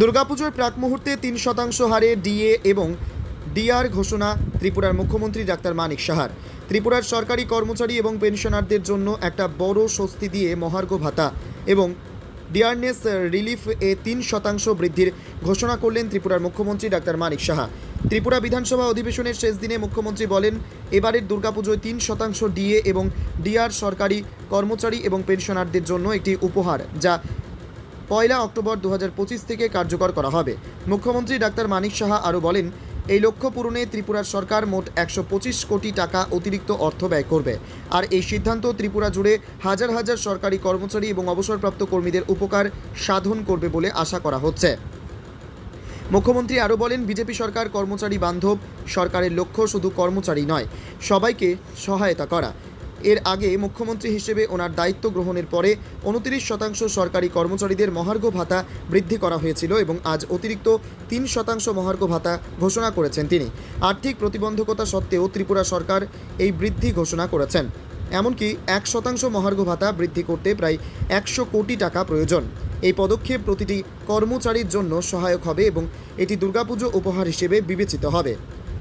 দুর্গাপুজোর প্রাক মুহূর্তে তিন শতাংশ হারে ডিএ এবং ডিআর ঘোষণা ত্রিপুরার মুখ্যমন্ত্রী ডাক্তার মানিক সাহার। ত্রিপুরার সরকারি কর্মচারী এবং পেনশনারদের জন্য একটা বড় স্বস্তি দিয়ে মহার্ঘ ভাতা এবং ডিয়ারনেস রিলিফ এ তিন শতাংশ বৃদ্ধির ঘোষণা করলেন ত্রিপুরার মুখ্যমন্ত্রী ডাক্তার মানিক সাহা। ত্রিপুরা বিধানসভা অধিবেশনের শেষ দিনে মুখ্যমন্ত্রী বলেন, এবারের দুর্গাপুজোয় তিন শতাংশ ডিএ এবং ডিআর সরকারি কর্মচারী এবং পেনশনারদের জন্য একটি উপহার, যা পয়লা অক্টোবর দু হাজার পঁচিশ থেকে কার্যকর করা হবে। মুখ্যমন্ত্রী ডাক্তার মানিক সাহা আরও বলেন, এই লক্ষ্য পূরণে ত্রিপুরার সরকার মোট একশো পঁচিশ কোটি টাকা অতিরিক্ত অর্থ ব্যয় করবে। আর এই সিদ্ধান্ত ত্রিপুরা জুড়ে হাজার হাজার সরকারি কর্মচারী এবং অবসরপ্রাপ্ত কর্মীদের উপকার সাধন করবে বলে আশা করা হচ্ছে। মুখ্যমন্ত্রী আরও বলেন, বিজেপি সরকার কর্মচারী বান্ধব, সরকারের লক্ষ্য শুধু কর্মচারী নয়, সবাইকে সহায়তা করা। এর আগে মুখ্যমন্ত্রী হিসেবে ওনার দায়িত্ব গ্রহণের পরে উনত্রিশ শতাংশ সরকারি কর্মচারীদের মহার্ঘ ভাতা বৃদ্ধি করা হয়েছিল এবং আজ অতিরিক্ত তিন শতাংশ মহার্ঘ ভাতা ঘোষণা করেছেন তিনি। আর্থিক প্রতিবন্ধকতা সত্ত্বেও ত্রিপুরা সরকার এই বৃদ্ধি ঘোষণা করেছেন। এমনকি এক শতাংশ মহার্ঘ ভাতা বৃদ্ধি করতে প্রায় একশো কোটি টাকা প্রয়োজন। এই পদক্ষেপ প্রতিটি কর্মচারীর জন্য সহায়ক হবে এবং এটি দুর্গাপুজো উপহার হিসেবে বিবেচিত হবে।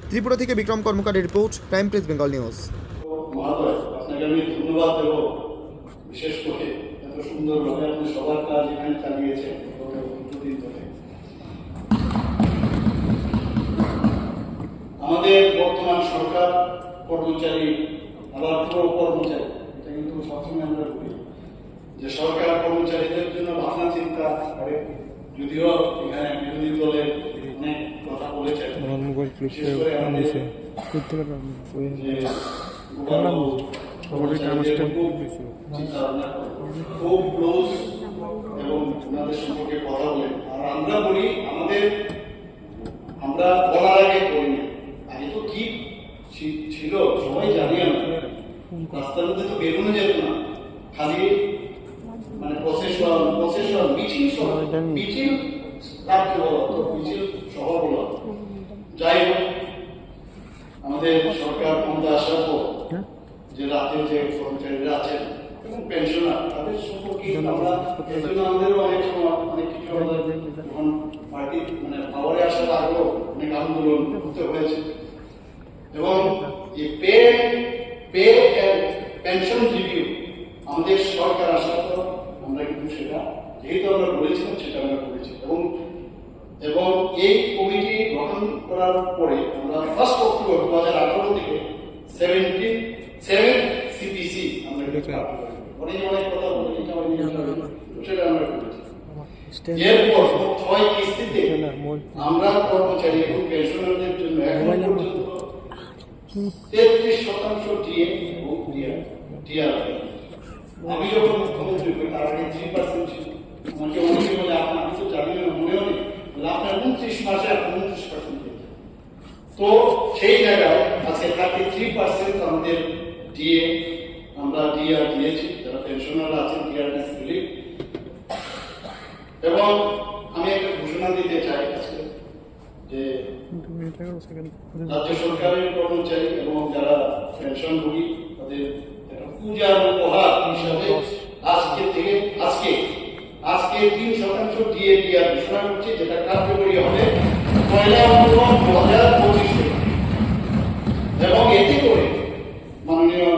ত্রিপুরা থেকে Bikram কর্মকারের report Prime Press, Bengal News. আমি ধন্যবাদ দেব। বিশেষ করে এত সুন্দরভাবে আপনি সবার কাজ এখানে চালিয়েছেন দুদিন ধরে। আমাদের বর্তমান সরকার কর্মচারী আবার পুরো কর্মচারী এটা কিন্তু সবসময় আমরা বলি যে সরকার কর্মচারীদের জন্য ভাবনা চিন্তা করে। যদিও এখানে বিরোধী দলের অনেক কথা বলেছেন। বিশেষ করে আমাদের যে বললাম, খবরের খুব ক্লোজ এবং ওনাদের সম্পর্কে কথা বলে। আর আমরা বলি আমাদের আমরা বলার আগে করি না। আগে তো কি ছিল সবাই জানি আমরা। রাস্তার মধ্যে তো বেরোনো যেত না। খালি মানে প্রসেশন প্রসেশন মিছিল সহ মিছিল রাখতে বলা হতো মিছিল সহ বলা। যাই হোক আমাদের সরকার ক্ষমতা আসার পর যে রাতে যে কর্মচারীরা আছেন এবং পেনশনার তাদের সম্পর্কে আমরা এর জন্য আমাদেরও অনেক সময় অনেক কিছু আমাদের যখন পার্টি মানে পাওয়ারে আসার আগেও অনেক আন্দোলন করতে হয়েছে। এবং এই পে পে পেনশন রিভিউ আমাদের সরকার আসার পর আমরা কিন্তু সেটা যেহেতু আমরা বলেছিলাম সেটা আমরা করেছি। এবং এবং এই কমিটি গঠন করার পরে আমরা ফার্স্ট অক্টোবর দু হাজার আঠারো থেকে সেভেন্টিন সেভেন সিপিসি আমরা অনেক অনেক কথা বলে সেটা আমরা এরপর ছয় কিস্তিতে আমরা কর্মচারী এবং পেনশনারদের জন্য এখন পর্যন্ত তেত্রিশ শতাংশ ডিএ এবং ডিআর ডিআর আমি যখন মুখ্যমন্ত্রী হই তার আগে থ্রি পার্সেন্ট ছিল। আমাকে অনেকে বলে আপনার তো জানি না মনেও নেই। আপনার উনত্রিশ মাসে আপনি উনত্রিশ পার্সেন্ট তো সেই জায়গায় আজকে থার্টি থ্রি পার্সেন্ট আমাদের ডিএ আমরা ডিআর দিয়েছি, যারা পেনশনাররা আছেন ডিআরএস রিলিফ এবং আমি একটা ঘোষণা দিতে চাই যে রাজ্য সরকারের কর্মচারী এবং যারা পেনশনভোগী তাদের একটা পূজার উপহার হিসাবে আজকে থেকে, আজকে আজকে তিন শতাংশ ডিএ ডিআর ঘোষণা করছে, যেটা কার্যকরী হবে পয়লা অক্টোবর দু হাজার পঁচিশ। এবং এতে করে মাননীয়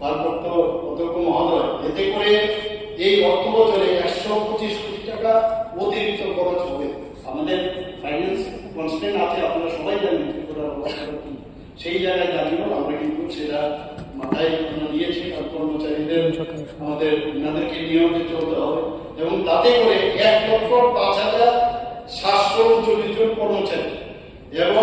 ভারপ্রাপ্ত অধ্যক্ষ মহোদয় এতে করে এই অর্থ বছরে একশো পঁচিশ কোটি টাকা অতিরিক্ত খরচ হবে। আমাদের ফাইন্যান্স কনস্টেন্ট আছে, আপনারা সবাই জানেন ত্রিপুরার অবস্থাটা কি সেই জায়গায় জানিও আমরা কিন্তু সেটা মাথায় নিয়েছি আর কর্মচারীদের, আমাদের ওনাদেরকে নিয়মিত চলতে হবে এবং তাতে করে এক লক্ষ পাঁচ হাজার সাতশো উনচল্লিশ জন কর্মচারী। এবং